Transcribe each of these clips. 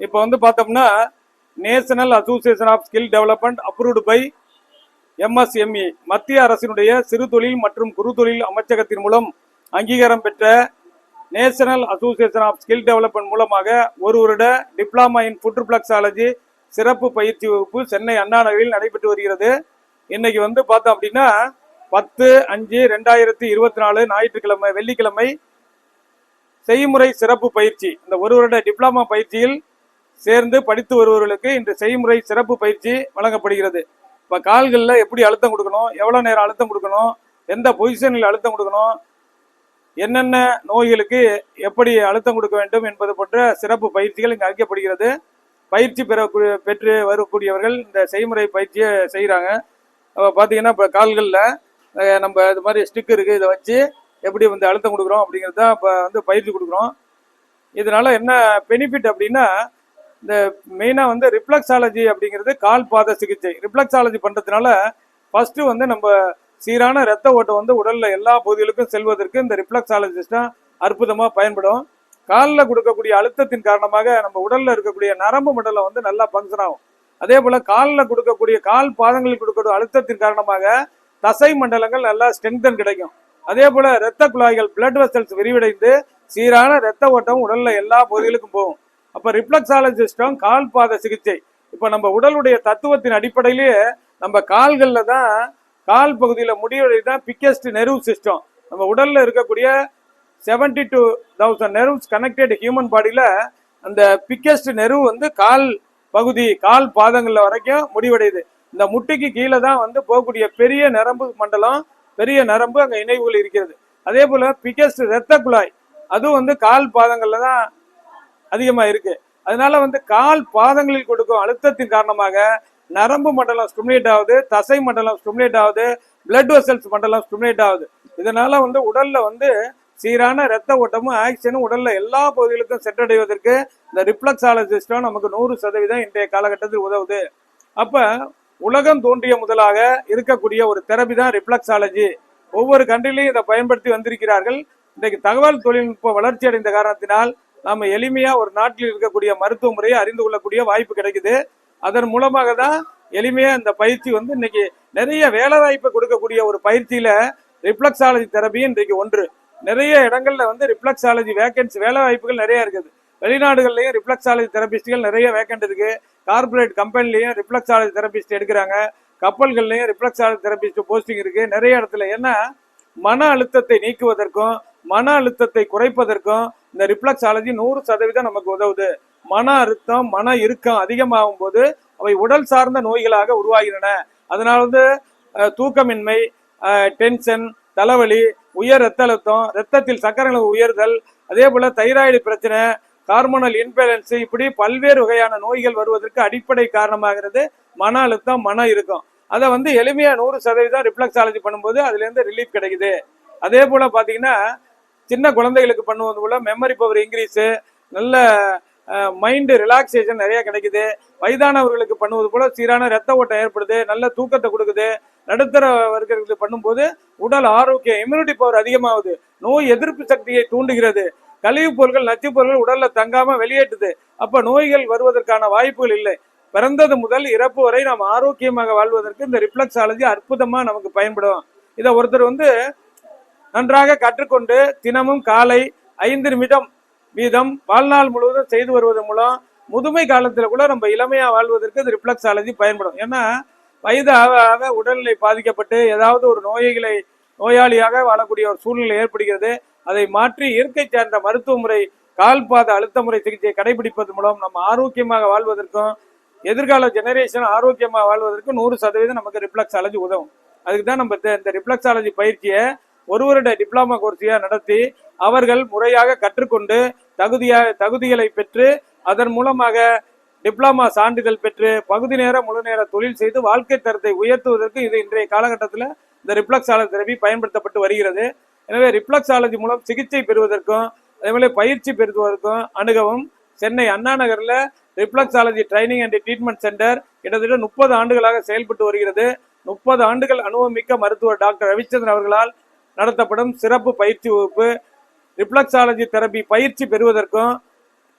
இப்போ வந்து பார்த்தோம்னா national association of skill development approved by MSME மத்திய அரசினுடைய சிறு தொழில் மற்றும் குறு தொழில் அமைச்சகத்தின் மூலம் அங்கீகாரம் பெற்ற national association of skill development மூலமாக ஒரு வருட டிப்ளமா இன் புற்றுப்ளக்ஸாலஜி சிறப்பு பயிற்சி வகுப்பு சென்னை அண்ணா நகரில் நடைபெற்று வருகிறது. இன்னைக்கு வந்து பார்த்தோம் அப்படின்னா பத்து அஞ்சு ரெண்டாயிரத்தி இருபத்தி நாலு ஞாயிற்றுக்கிழமை வெள்ளிக்கிழமை செய்முறை சிறப்பு பயிற்சி. இந்த ஒரு வருட டிப்ளமா பயிற்சியில் சேர்ந்து படித்து வருபவர்களுக்கு இன்று செய்முறை சிறப்பு பயிற்சி வழங்கப்படுகிறது. இப்போ கால்களில் எப்படி அழுத்தம் கொடுக்கணும்? எவ்வளோ நேரம் அழுத்தம் கொடுக்கணும்? எந்த பொசிஷனில் அழுத்தம் கொடுக்கணும்? என்னென்ன நோய்களுக்கு எப்படி அழுத்தம் கொடுக்க வேண்டும் என்பது போன்ற சிறப்பு பயிற்சிகள் இங்கே அளிக்கப்படுகிறது பயிற்சி பெற பெற்று வரக்கூடியவர்கள் இந்த செய்முறை பயிற்சியை செய்கிறாங்க பார்த்தீங்கன்னா இப்போ கால்களில் நம்ம இது மாதிரி ஸ்டிக் இருக்குது இதை வச்சு எப்படி வந்து அழுத்தம் கொடுக்குறோம் அப்படிங்கிறது தான் இப்போ வந்து பயிற்சி கொடுக்குறோம். இதனால் என்ன பெனிஃபிட் அப்படின்னா இந்த மெயினாக வந்து ரிஃப்ளக்ஸாலஜி அப்படிங்கிறது கால் பாத சிகிச்சை. ரிஃப்ளக்ஸாலஜி பண்ணுறதுனால ஃபர்ஸ்ட் வந்து நம்ம சீரான ரத்த ஓட்டம் வந்து உடலில் எல்லா பகுதிகளுக்கும் செல்வதற்கு இந்த ரிஃப்ளக்ஸாலஜிஸ்டம் அற்புதமாக பயன்படும். காலில் கொடுக்கக்கூடிய அழுத்தத்தின் காரணமாக நம்ம உடலில் இருக்கக்கூடிய நரம்பு மண்டலம் வந்து நல்லா ஃபங்க்ஷன் ஆகும். அதே போல் காலில் கொடுக்கக்கூடிய கால் பாதங்களில் கொடுக்கக்கூடிய அழுத்தத்தின் காரணமாக தசை மண்டலங்கள் நல்லா ஸ்ட்ரெங்தன் கிடைக்கும். அதே போல் இரத்த குழாய்கள் பிளட் வெசல்ஸ் விரிவடைந்து சீரான இரத்த ஓட்டம் உடலில் எல்லா பகுதிகளுக்கும் போகும். அப்ப ரிஃப்ளக்ஸாலஜிஸ்டம் கால் பாத சிகிச்சை. இப்ப நம்ம உடலுடைய தத்துவத்தின் அடிப்படையிலேயே நம்ம கால்கள்ல தான் கால் பகுதியில முடிவடை தான் பிக்கெஸ்ட் நெர்வ் சிஸ்டம் நம்ம உடல்ல இருக்கக்கூடிய seventy two thousand nerves connected human பாடியில அந்த பிக்கெஸ்ட் நெர்வ் வந்து கால் பகுதி கால் பாதங்கள்ல வரைக்கும் முடிவடையுது. இந்த முட்டிக்கு கீழே தான் வந்து போகக்கூடிய பெரிய நரம்பு மண்டலம் பெரிய நரம்பு அங்க இணைவுகள் இருக்கிறது. அதே போல பிக்கெஸ்ட் இரத்த குழாய் அதுவும் வந்து கால் பாதங்கள்ல தான் அதிகமாக இருக்கு அதனால வந்து கால் பாதங்களில் கொடுக்கும் அழுத்தத்தின் காரணமாக நரம்பு மண்டலம் ஸ்டிமுலேட் ஆகுது தசை மண்டலம் ஸ்டிமுலேட் ஆகுது பிளட் வெசல்ஸ் மண்டலம் ஸ்டிமுலேட் ஆகுது. இதனால வந்து உடல்ல வந்து சீரான ரத்த ஓட்டமும் ஆக்சிஜனும் உடல்ல எல்லா பகுதிகளுக்கும் சென்றடைவதற்கு இந்த ரிப்ளக்ஸாலஜிஸ்டும் நமக்கு நூறு சதவீதம் இன்றைய காலகட்டத்தில் உதவுது. அப்ப உலகம் தோன்றிய முதலாக இருக்கக்கூடிய ஒரு தெரபி தான் ரிப்ளக்ஸாலஜி ஒவ்வொரு கண்ட்ரிலையும் இதை பயன்படுத்தி வந்திருக்கிறார்கள். இன்றைக்கு தகவல் தொழில்நுட்ப வளர்ச்சி அடைந்த காரணத்தினால் நாம எளிமையா ஒரு நாட்டில் இருக்கக்கூடிய மருத்துவ முறையை அறிந்து கொள்ளக்கூடிய வாய்ப்பு கிடைக்குது. அதன் மூலமாக தான் எளிமையா இந்த பயிற்சி வந்து இன்னைக்கு நிறைய வேலை வாய்ப்பை கொடுக்கக்கூடிய ஒரு பயிற்சியில ரிஃப்ளக்ஸாலஜி தெரபி இன்றைக்கு ஒன்று. நிறைய இடங்கள்ல வந்து ரிஃப்ளக்ஸாலஜி வேகன்சி வேலை வாய்ப்புகள் நிறைய இருக்குது. வெளிநாடுகள்லயும் ரிஃப்ளக்ஸாலஜி தெரபிஸ்ட்கள் நிறைய வேக்கண்ட் இருக்கு. கார்ப்பரேட் கம்பெனிலையும் ரிஃப்ளக்ஸாலஜி தெரபிஸ்ட் எடுக்கிறாங்க. கப்பல்கள்லையும் ரிஃப்ளக்ஸாலஜி தெரபிஸ்ட் போஸ்டிங் இருக்கு. நிறைய இடத்துல ஏன்னா மன அழுத்தத்தை நீக்குவதற்கும் மன அழுத்தத்தை குறைப்பதற்கும் இந்த ரிஃப்ளக்ஸாலஜி நூறு சதவீதம் நமக்கு உதவுது. மன அழுத்தம் மன இறுக்கம் அதிகமாகும் போது அவை உடல் சார்ந்த நோய்களாக உருவாகின்றன. அதனால வந்து தூக்கமின்மை டென்ஷன் தலைவலி உயர் ரத்த அழுத்தம் ரத்தத்தில் சர்க்கரை அளவு உயர்தல் அதே போல தைராய்டு பிரச்சனை ஹார்மோனல் இன்பேலன்ஸ் இப்படி பல்வேறு வகையான நோய்கள் வருவதற்கு அடிப்படை காரணமாகிறது மன அழுத்தம் மன இருக்கும் அதை வந்து எளிமையா நூறு சதவீதம் ரிஃப்ளக்ஸாலஜி பண்ணும்போது அதுல இருந்து ரிலீஃப் கிடைக்குது. அதே போல பாத்தீங்கன்னா சின்ன குழந்தைகளுக்கு பண்ணுவது போல மெமரி பவர் இன்க்ரீஸு நல்ல மைண்டு ரிலாக்ஸேஷன் நிறைய கிடைக்குது. வயதானவர்களுக்கு பண்ணுவது போல சீரான ரத்த ஓட்டம் ஏற்படுது நல்ல தூக்கத்தை கொடுக்குது. நடுத்தர வர்க்கங்களுக்கு பண்ணும்போது உடல் ஆரோக்கியம் இம்யூனிட்டி பவர் அதிகமாகுது. நோய் எதிர்ப்பு சக்தியை தூண்டுகிறது. கழிவுப் பொருட்கள் நச்சுப் பொருட்கள் உடல்ல தங்காம வெளியேற்றுது. அப்ப நோய்கள் வருவதற்கான வாய்ப்புகள் இல்லை. பிறந்தது முதல் இறப்பு வரை நாம் ஆரோக்கியமாக வாழ்வதற்கு இந்த ரிஃப்ளக்ஸாலஜி அற்புதமா நமக்கு பயன்படும். இதை ஒருத்தர் வந்து நன்றாக கற்றுக்கொண்டு தினமும் காலை ஐந்து நிமிடம் வீதம் வாழ்நாள் முழுவதும் செய்து வருவதன் மூலம் முதுமை காலத்தில் கூட நம்ம இளமையாக வாழ்வதற்கு ரிப்ளக்ஸ் ஆலதி பயன்படும். ஏன்னா வயது ஆக ஆக உடல்நிலை பாதிக்கப்பட்டு ஏதாவது ஒரு நோய்களை நோயாளியாக வாழக்கூடிய ஒரு சூழ்நிலை ஏற்படுகிறது. அதை மாற்றி இயற்கை சார்ந்த மருத்துவ முறை கால்பாத அழுத்த முறை சிகிச்சையை கடைபிடிப்பது மூலம் நம்ம ஆரோக்கியமாக வாழ்வதற்கும் எதிர்கால ஜெனரேஷன் ஆரோக்கியமாக வாழ்வதற்கு நூறு சதவீதம் நமக்கு ரிஃப்ளக்ஸாலஜி உதவும். அதுக்கு தான் நம்ம இந்த- இந்த ரிஃப்ளக்ஸாலஜி பயிற்சியை ஒரு வருட டிப்ளமா கோர்ஸையாக நடத்தி அவர்கள் முறையாக கற்றுக்கொண்டு தகுதியா தகுதிகளை பெற்று அதன் மூலமாக டிப்ளமா சான்றிதழ் பெற்று பகுதி நேர முழு நேர தொழில் செய்து வாழ்க்கை தரத்தை உயர்த்துவதற்கு இது இன்றைய காலகட்டத்தில் இந்த ரிப்ளக்ஸாலஜி தெரபி பயன்படுத்தப்பட்டு வருகிறது. எனவே ரிப்ளக்ஸாலஜி மூலம் சிகிச்சை பெறுவதற்கும் அதேபோல பயிற்சி பெறுவதற்கும் அணுகவும் சென்னை அண்ணா நகரில் reflexology training and treatment centre கிட்டத்தட்ட முப்பது ஆண்டுகளாக செயல்பட்டு வருகிறது. முப்பது ஆண்டுகள் அனுபவமிக்க மருத்துவர் டாக்டர் ரவிச்சந்திரன் அவர்களால் நடத்தப்படும் சிறப்பு பயிற்சி வகுப்பு ரிஃப்ளக்ஸாலஜி தெரபி பயிற்சி பெறுவதற்கும்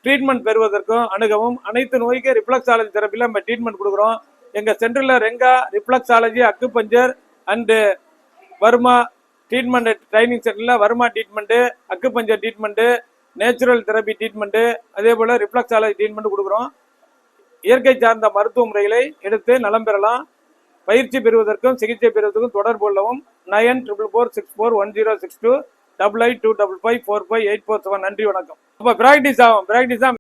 ட்ரீட்மெண்ட் பெறுவதற்கும் அணுகவும் அனைத்து நோய்க்கு ரிப்ளக்ஸாலஜி தெரப்பியில் நம்ம ட்ரீட்மெண்ட் கொடுக்குறோம். எங்கள் சென்டரில் Renga reflexology acupuncture and varma treatment training சென்டரில் varma treatment acupuncture treatment natural therapy treatment அதே போல் ரிப்ளக்ஸாலஜி ட்ரீட்மெண்ட் கொடுக்குறோம். இயற்கை சார்ந்த மருத்துவ முறைகளை எடுத்து நலம் பெறலாம். பயிற்சி பெறுவதற்கும் சிகிச்சை பெறுவதற்கும் தொடர்பு கொள்ளவும் nine triple four six four one zero six two double eight two double five four five eight four seven நன்றி வணக்கம். அப்போ ப்ராக்டிஸ் ஆகும் ப்ராக்டிஸ்